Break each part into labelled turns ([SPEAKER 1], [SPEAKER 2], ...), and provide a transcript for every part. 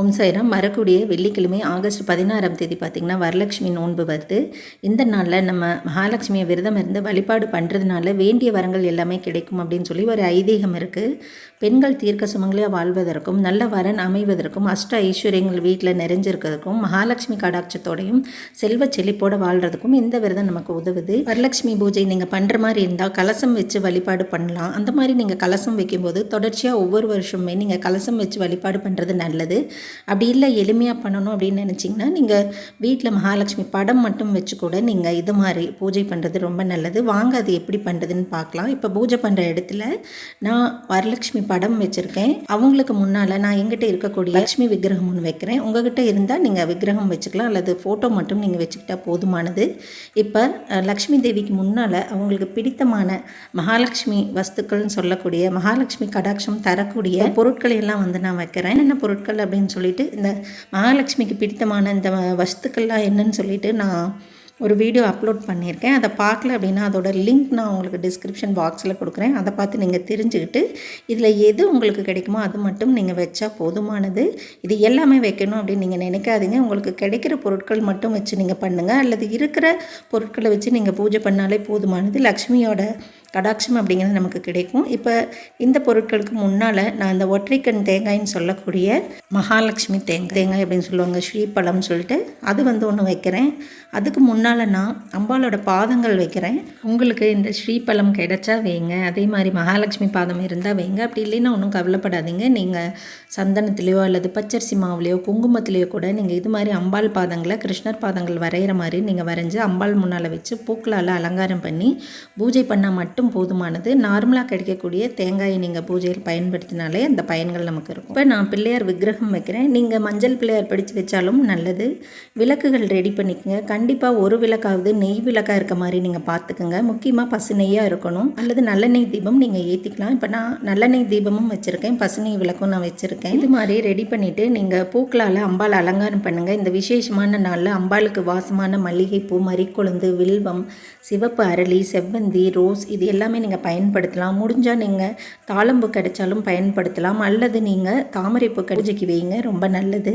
[SPEAKER 1] ஓம் சாய்ராம். வரக்கூடிய வெள்ளிக்கிழமை ஆகஸ்ட் பதினாறாம் தேதி பார்த்திங்கன்னா வரலட்சுமி நோன்பு வருது. இந்த நாளில் நம்ம மகாலட்சுமியை விரதம் இருந்து வழிபாடு பண்ணுறதுனால வேண்டிய வரங்கள் எல்லாமே கிடைக்கும் அப்படின்னு சொல்லி ஒரு ஐதீகம் இருக்குது பெண்கள் தீர்க்க சுமங்கலியாக வாழ்வதற்கும் நல்ல வரன் அமைவதற்கும் அஷ்ட ஐஸ்வர்யங்கள் வீட்டில் நிறைஞ்சிருக்கிறதுக்கும் மகாலட்சுமி கடாட்சத்தோடையும் செல்வ செழிப்போடு வாழ்கிறதுக்கும் இந்த விரதம் நமக்கு உதவுது. வரலட்சுமி பூஜை நீங்கள் பண்ணுற மாதிரி இருந்தால் கலசம் வச்சு வழிபாடு பண்ணலாம். அந்த மாதிரி நீங்கள் கலசம் வைக்கும்போது தொடர்ச்சியாக ஒவ்வொரு வருஷமே நீங்கள் கலசம் வச்சு வழிபாடு பண்ணுறது நல்லது. அப்படி இல்லை எளிமையாக பண்ணணும் அப்படின்னு நினச்சிங்கன்னா நீங்கள் வீட்டில் மகாலட்சுமி படம் மட்டும் வச்சு கூட நீங்கள் இது மாதிரி பூஜை பண்ணுறது ரொம்ப நல்லது. வாங்க அது எப்படி பண்ணுறதுன்னு பார்க்கலாம். இப்போ பூஜை பண்ணுற இடத்துல நான் வரலட்சுமி படம் வச்சுருக்கேன். அவங்களுக்கு முன்னால் நான் எங்கிட்ட இருக்கக்கூடிய லக்ஷ்மி விக்கிரகம் ஒன்று வைக்கிறேன். உங்ககிட்ட இருந்தால் நீங்கள் விக்கிரகம் வச்சுக்கலாம். அல்லது ஃபோட்டோ மட்டும் நீங்கள் வச்சுக்கிட்டால் போதுமானது. இப்போ லக்ஷ்மி தேவிக்கு முன்னால் அவங்களுக்கு பிடித்தமான மகாலட்சுமி வஸ்துக்கள்னு சொல்லக்கூடிய மகாலட்சுமி கடாட்சம் தரக்கூடிய பொருட்களை எல்லாம் வந்து நான் வைக்கிறேன். என்னென்ன பொருட்கள் அப்படின்னு சொல்லிட்டு இந்த மகாலட்சுமிக்கு பிடித்தமான இந்த வஸ்துக்கள்லாம் என்னன்னு சொல்லிட்டு நான் ஒரு வீடியோ அப்லோட் பண்ணியிருக்கேன். அதை பார்க்கல அப்படின்னா அதோட லிங்க் நான் உங்களுக்கு டிஸ்கிரிப்ஷன் பாக்ஸில் கொடுக்குறேன். அதை பார்த்து நீங்கள் தெரிஞ்சுக்கிட்டு இதில் எது உங்களுக்கு கிடைக்குமோ அது மட்டும் நீங்கள் வச்சா போதுமானது. இது எல்லாமே வைக்கணும் அப்படின்னு நீங்கள் நினைக்காதீங்க. உங்களுக்கு கிடைக்கிற பொருட்கள் மட்டும் வச்சு நீங்கள் பண்ணுங்கள் அல்லது இருக்கிற பொருட்களை வச்சு நீங்கள் பூஜை பண்ணாலே போதுமானது. லக்ஷ்மியோட கடாட்சம் அப்படிங்கிறது நமக்கு கிடைக்கும். இப்போ இந்த பொருட்களுக்கு முன்னால் நான் இந்த ஒற்றைக்கண் தேங்காய்ன்னு சொல்லக்கூடிய மகாலட்சுமி தேங்காய் தேங்காய் அப்படின்னு சொல்லுவாங்க ஸ்ரீபழம்னு சொல்லிட்டு அது வந்து ஒன்று வைக்கிறேன். அதுக்கு முன்னால் நான் அம்பாளோட பாதங்கள் வைக்கிறேன். உங்களுக்கு இந்த ஸ்ரீபழம் கிடைச்சா வைங்க. அதே மாதிரி மகாலட்சுமி பாதம் இருந்தால் வைங்க. அப்படி இல்லைன்னா ஒன்றும் கவலைப்படாதீங்க. நீங்கள் சந்தனத்திலேயோ அல்லது பச்சரிசி மாவுலேயோ குங்குமத்திலேயோ கூட நீங்கள் இது மாதிரி அம்பாள் பாதங்களை கிருஷ்ணர் பாதங்கள் வரைகிற மாதிரி நீங்கள் வரைஞ்சி அம்பாள் முன்னால் வச்சு பூக்களால் அலங்காரம் பண்ணி பூஜை பண்ணால் மட்டும் போதுமானது. நார்மலாக கிடைக்கக்கூடிய தேங்காயை நீங்கள் பூஜையில் பயன்படுத்தினாலே அந்த பயன்கள் நமக்கு இருக்கும். இப்போ நான் பிள்ளையார் விக்கிரகம் வைக்கிறேன். நீங்கள் மஞ்சள் பிள்ளையார் படித்து வச்சாலும் நல்லது. விளக்குகள் ரெடி பண்ணிக்கோங்க. கண்டிப்பாக ஒரு விளக்காவது நெய் விளக்காக இருக்க மாதிரி நீங்கள் பார்த்துக்குங்க. முக்கியமாக பசு நெய்யாக இருக்கணும். அல்லது நல்லெண்ணெய் தீபம் நீங்கள் ஏற்றிக்கலாம் இப்போ நான் நல்லெண்ணெய் தீபமும் வச்சுருக்கேன். பசுநெய் விளக்கும் நான் வச்சுருக்கேன். இது மாதிரி ரெடி பண்ணிவிட்டு நீங்கள் பூக்களால் அம்பாள் அலங்காரம் பண்ணுங்கள் இந்த விசேஷமான நாளில் அம்பாளுக்கு வாசமான மல்லிகைப்பூ மறிக்கொழுந்து வில்வம் சிவப்பு அரளி செவ்வந்தி ரோஸ் இது எல்லாமே நீங்கள் பயன்படுத்தலாம். முடிஞ்சால் நீங்கள் தாளம்பூ கிடைச்சாலும் பயன்படுத்தலாம். அல்லது நீங்கள் தாமரைப்பூ பூஜைக்கு வைங்க. ரொம்ப நல்லது.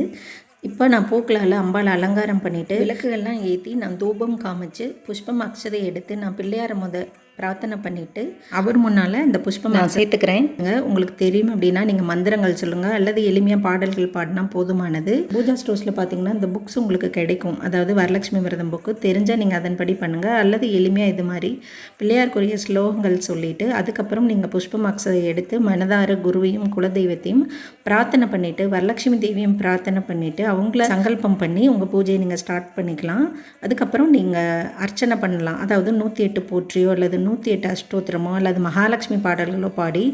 [SPEAKER 1] இப்போ நான் பூக்களால் அம்பால் அலங்காரம் பண்ணிவிட்டு விளக்குகள்லாம் ஏற்றி நான் தூபம் காமிச்சு புஷ்பம் அக்ஷதை எடுத்து நான் பிள்ளையார முத பிரார்த்தனை பண்ணிவிட்டு அவர் முன்னால் இந்த புஷ்பம் நான் சேர்த்துக்கிறேன். உங்களுக்கு தெரியும் அப்படின்னா நீங்கள் மந்திரங்கள் சொல்லுங்கள் அல்லது எளிமையாக பாடல்கள் பாடினா போதுமானது. பூஜா ஸ்டோர்ஸில் பார்த்தீங்கன்னா இந்த புக்ஸ் உங்களுக்கு கிடைக்கும். அதாவது வரலட்சுமி விரதம் புக்கு தெரிஞ்சால் நீங்கள் அதன்படி பண்ணுங்கள் அல்லது எளிமையாக இது மாதிரி பிள்ளையாருக்குரிய ஸ்லோகங்கள் சொல்லிவிட்டு அதுக்கப்புறம் நீங்கள் புஷ்பம் அக்ஷதை எடுத்து மனதார குருவையும் குலதெய்வத்தையும் பிரார்த்தனை பண்ணிவிட்டு வரலட்சுமி தேவியும் பிரார்த்தனை பண்ணிவிட்டு அவங்கள சங்கல்பம் பண்ணி உங்கள் பூஜையை நீங்கள் ஸ்டார்ட் பண்ணிக்கலாம். அதுக்கப்புறம் நீங்கள் அர்ச்சனை பண்ணலாம். அதாவது நூற்றி எட்டு போற்றியோ அல்லது நூற்றி எட்டு அஷ்டோத்திரமோ அல்லது மகாலட்சுமி பாடல்களோ பாடி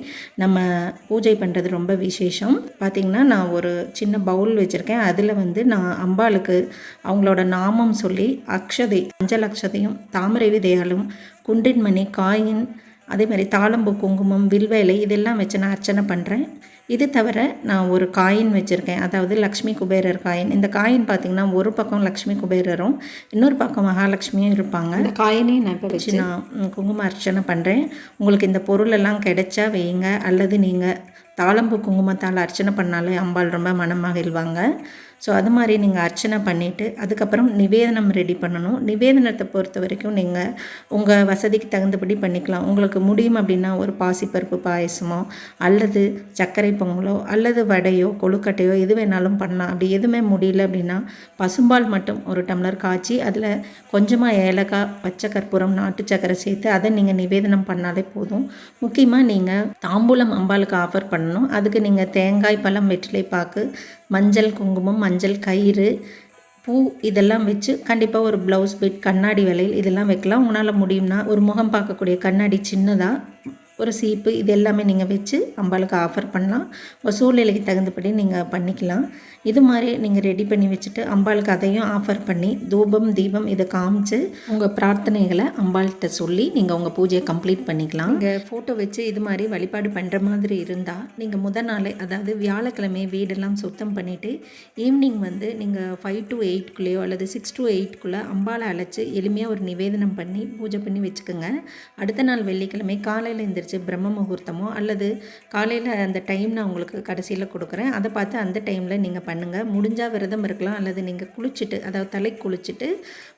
[SPEAKER 1] நம்ம பூஜை பண்ணுறது ரொம்ப விசேஷம். பார்த்திங்கன்னா நான் ஒரு சின்ன பவுல் வச்சுருக்கேன். அதில் வந்து நான் அம்பாளுக்கு அவங்களோட நாமம் சொல்லி அக்ஷதை அஞ்சல் அக்ஷதையும் தாமரை விதையாலும் குண்டின்மணி காயின் அதே மாதிரி தாளம்பூ குங்குமம் வில்வேலை இதெல்லாம் வச்சு நான் அர்ச்சனை பண்ணுறேன் இது தவிர நான் ஒரு காயின் வச்சுருக்கேன். அதாவது லக்ஷ்மி குபேரர் காயின். இந்த காயின் பார்த்திங்கன்னா ஒரு பக்கம் லக்ஷ்மி குபேரரும் இன்னொரு பக்கம் மகாலட்சுமியும் இருப்பாங்க. இந்த காயினையும் நான் இப்போ வச்சு நான் ம், குங்கும அர்ச்சனை பண்ணுறேன் உங்களுக்கு இந்த பொருள் எல்லாம் கிடைச்சா வைங்க. அல்லது நீங்கள் தாளம்பூ குங்குமத்தால் அர்ச்சனை பண்ணாலே அம்பாள் ரொம்ப மனம் மகிழ்வாங்க ஸோ அது மாதிரி நீங்கள் அர்ச்சனை பண்ணிவிட்டு அதுக்கப்புறம் நிவேதனம் ரெடி பண்ணணும். நிவேதனத்தை பொறுத்த வரைக்கும் நீங்கள் உங்கள் வசதிக்கு தகுந்தபடி பண்ணிக்கலாம். உங்களுக்கு முடியும் அப்படின்னா ஒரு பாசிப்பருப்பு பாயசமோ அல்லது சர்க்கரை பொங்கலோ அல்லது வடையோ கொழுக்கட்டையோ எது வேணாலும் பண்ணலாம். அப்படி எதுவுமே முடியல அப்படின்னா பசும்பால் மட்டும் ஒரு டம்ளர் காய்ச்சி அதில் கொஞ்சமாக ஏலக்காய் பச்சை கற்பூரம் நாட்டு சர்க்கரை சேர்த்து அதை நீங்கள் நிவேதனம் பண்ணாலே போதும். முக்கியமாக நீங்கள் தாம்பூலம் அம்பாளுக்கு ஆஃபர் பண்ணணும். அதுக்கு நீங்கள் தேங்காய் பழம் வெற்றிலை பாக்கு மஞ்சள் குங்குமம் மஞ்சள் கயிறு பூ இதெல்லாம் வச்சு கண்டிப்பாக ஒரு ப்ளவுஸ் பிட் கண்ணாடி வளையல் இதெல்லாம் வைக்கலாம். உங்களால் முடியும்னா ஒரு முகம் பார்க்கக்கூடிய கண்ணாடி சின்னதாக ஒரு சீப்பு இது எல்லாமே நீங்கள் வச்சு அம்பாளுக்கு ஆஃபர் பண்ணலாம். உங்கள் சூழ்நிலைக்கு தகுந்தபடி நீங்கள் பண்ணிக்கலாம். இது மாதிரி நீங்கள் ரெடி பண்ணி வச்சுட்டு அம்பாளுக்கு அதையும் ஆஃபர் பண்ணி தூபம் தீபம் இதை காமிச்சு உங்கள் பிரார்த்தனைகளை அம்பாள்கிட்ட சொல்லி நீங்கள் உங்கள் பூஜையை கம்ப்ளீட் பண்ணிக்கலாம். நீங்கள் ஃபோட்டோ வச்சு இது மாதிரி வழிபாடு பண்ணுற மாதிரி இருந்தால் நீங்கள் முதல் நாளே அதாவது வியாழக்கிழமை வீடெல்லாம் சுத்தம் பண்ணிவிட்டு ஈவினிங் வந்து நீங்கள் ஃபைவ் டு எயிட்குள்ளேயோ அல்லது சிக்ஸ் டு எயிட்குள்ளே அம்பாளை அழைச்சி எளிமையாக ஒரு நிவேதனம் பண்ணி பூஜை பண்ணி வச்சுக்கோங்க. அடுத்த நாள் வெள்ளிக்கிழமை காலையில் எந்திரிச்சு வந்துருச்சு பிரம்ம முகூர்த்தமோ அல்லது காலையில் அந்த டைம் நான் உங்களுக்கு கடைசியில் கொடுக்குறேன். அதை பார்த்து அந்த டைமில் நீங்கள் பண்ணுங்கள் முடிஞ்சால் விரதம் இருக்கலாம் அல்லது நீங்கள் குளிச்சுட்டு அதாவது தலை குளிச்சுட்டு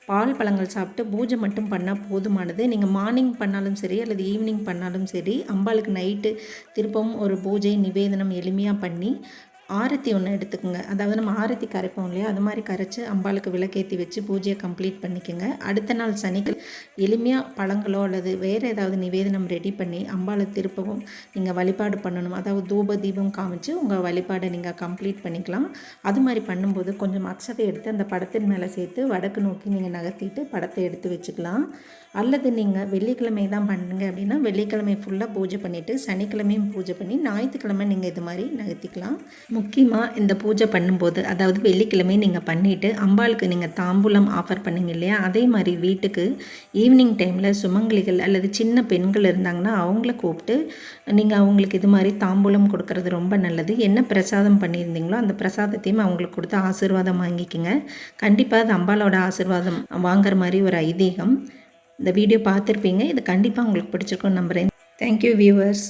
[SPEAKER 1] பால் பழங்கள் சாப்பிட்டு பூஜை மட்டும் பண்ணால் போதுமானது. நீங்கள் மார்னிங் பண்ணாலும் சரி அல்லது ஈவினிங் பண்ணாலும் சரி அம்பாளுக்கு நைட்டு திருப்பவும் ஒரு பூஜை நிவேதனம் எளிமையாக பண்ணி ஆரத்தி ஒன்று எடுத்துக்கோங்க. அதாவது நம்ம ஆரத்தி கரைப்போம் இல்லையா? அது மாதிரி கரைச்சி அம்பாளுக்கு விளக்கேற்றி வச்சு பூஜையை கம்ப்ளீட் பண்ணிக்கோங்க. அடுத்த நாள் சனிக்கிழமை எளிமையாக பழங்களோ அல்லது வேறு ஏதாவது நிவேதனம் ரெடி பண்ணி அம்பாளை திருப்பவும் நீங்கள் வழிபாடு பண்ணணும். அதாவது தூப தீபம் காமிச்சு உங்கள் வழிபாடை நீங்கள் கம்ப்ளீட் பண்ணிக்கலாம். அது மாதிரி பண்ணும்போது கொஞ்சம் அக்ஷதை எடுத்து அந்த படத்தின் மேலே சேர்த்து வடக்கு நோக்கி நீங்கள் நகர்த்திட்டு படத்தை எடுத்து வச்சுக்கலாம். அல்லது நீங்கள் வெள்ளிக்கிழமை தான் பண்ணுங்க அப்படின்னா வெள்ளிக்கிழமை ஃபுல்லாக பூஜை பண்ணிவிட்டு சனிக்கிழமையும் பூஜை பண்ணி ஞாயிற்றுக்கிழமை நீங்கள் இது மாதிரி நகர்த்திக்கலாம். முக்கியமாக இந்த பூஜை பண்ணும்போது அதாவது வெள்ளிக்கிழமை நீங்கள் பண்ணிவிட்டு அம்பாளுக்கு நீங்கள் தாம்பூலம் ஆஃபர் பண்ணுங்க இல்லையா? அதே மாதிரி வீட்டுக்கு ஈவினிங் டைமில் சுமங்கலிகள் அல்லது சின்ன பெண்கள் இருந்தாங்கன்னா அவங்கள கூப்பிட்டு நீங்கள் அவங்களுக்கு இது மாதிரி தாம்பூலம் கொடுக்கறது ரொம்ப நல்லது. என்ன பிரசாதம் பண்ணியிருந்தீங்களோ அந்த பிரசாதத்தையும் அவங்களுக்கு கொடுத்து ஆசீர்வாதம் வாங்கிக்கோங்க. கண்டிப்பாக அது அம்பாலோட ஆசீர்வாதம் வாங்குற மாதிரி ஒரு ஐதீகம். இந்த வீடியோ பார்த்துருப்பீங்க. இது கண்டிப்பாக உங்களுக்கு பிடிச்சிருக்கும் நம்புகிறேன் தேங்க்யூ வியூவர்ஸ்